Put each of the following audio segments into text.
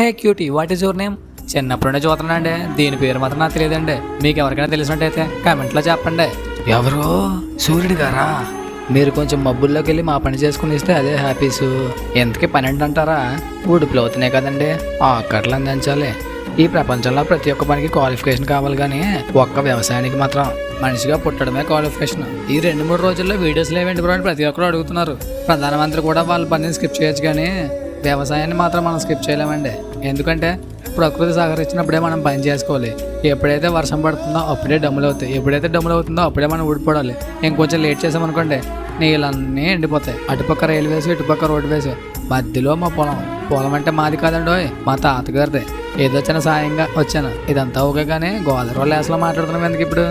Hey cutie what is your name చిన్నప్పుడు నుండి దీని పేరు మాత్రం నాకు తెలియదండి. మీకు ఎవరికైనా తెలిసినట్టయితే కామెంట్లో చెప్పండి. ఎవరు? సూర్యుడు గారా? మీరు కొంచెం మబ్బుల్లోకి వెళ్ళి మా పని చేసుకుని ఇస్తే అదే హ్యాపీస్. ఎంతకి పని అంటారా ఉడుపులు అవుతున్నాయి కదండి. ఆకర్లు అందించాలి. ఈ ప్రపంచంలో ప్రతి ఒక్క పనికి క్వాలిఫికేషన్ కావాలి కానీ ఒక్క వ్యవసాయానికి మాత్రం. మనిషిగా పుట్టడమే క్వాలిఫికేషన్. ఈ రెండు మూడు రోజుల్లో వీడియోస్ లేవేంటి బ్రో అని ప్రతి ఒక్కరు అడుగుతున్నారు. ప్రధానమంత్రి కూడా వాళ్ళ పనిని స్కిప్ చేయొచ్చు కానీ వ్యవసాయాన్ని మాత్రం మనం స్కిప్ చేయలేమండి. ఎందుకంటే ప్రకృతి సహకరించినప్పుడే మనం పని చేసుకోవాలి. ఎప్పుడైతే వర్షం పడుతుందో అప్పుడే డమ్ములు అవుతాయి. ఎప్పుడైతే డమ్ములు అవుతుందో అప్పుడే మనం ఊడిపోవాలి. ఇంకొంచెం లేట్ చేసామనుకోండి నీళ్ళన్నీ ఎండిపోతాయి. అటుపక్క రైల్వేస్ ఇటుపక్క రోడ్ వేసు. మధ్యలో మా పొలం పొలం అంటే మాది కాదండి ఓయ్, మా తాతగారిదే. ఏదో చిన్న సాయంగా వచ్చాను. ఇదంతా ఓకే కానీ గోదావరి లేసలో మాట్లాడుతున్నాం ఎందుకు ఇప్పుడు?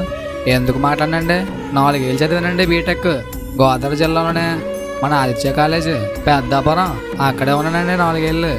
ఎందుకు మాట్లాడినండి? నాలుగేళ్ళు చదివానండి బీటెక్. గోదావరి జిల్లాలోనే మన ఆదిత్య కాలేజ్ పెద్దాపురం అక్కడే ఉన్నానండి నాలుగేళ్ళు.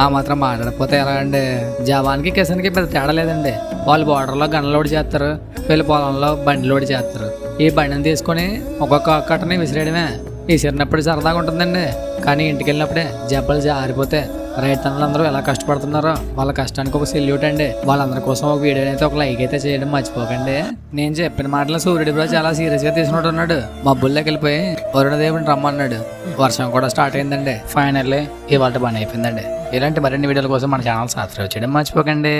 ఆ మాత్రం మాట్లాడకపోతే ఎలా అండి జవాన్కి కిసాన్కి పెద్ద తేడా లేదండి. వాళ్ళు బార్డర్లో గన్ లోడ్ చేస్తారు. వీళ్ళు పొలంలో బండి లోడ్ చేస్తారు. ఈ బండిని తీసుకొని ఒక్కొక్క కట్టని విసిరేయడమే. విసిరినప్పుడు సరదాగా ఉంటుందండి. కానీ ఇంటికి వెళ్ళినప్పుడే జబ్బలు జారిపోతే రైతన్నులందరూ ఎలా కష్టపడుతున్నారో వాళ్ళ కష్టానికి ఒక సెల్యూట్ అండి. వాళ్ళందరి కోసం ఒక వీడియో అయితే ఒక లైక్ అయితే చేయడం మర్చిపోకండి. నేను చెప్పిన మాటలు సూర్యుడి బ్రో చాలా సీరియస్గా తీసుకుంటూ ఉన్నాడు మబ్బుల్లోకి వెళ్ళిపోయి వరుణదేవుని రమ్మన్నాడు. వర్షం కూడా స్టార్ట్ అయిందండి. ఫైనల్లీ ఇవాళ పని అయిపోయిందండి. ఇలాంటి మరిన్ని వీడియోల కోసం మన ఛానల్ సబ్స్క్రైబ్ చేయడం మర్చిపోకండి.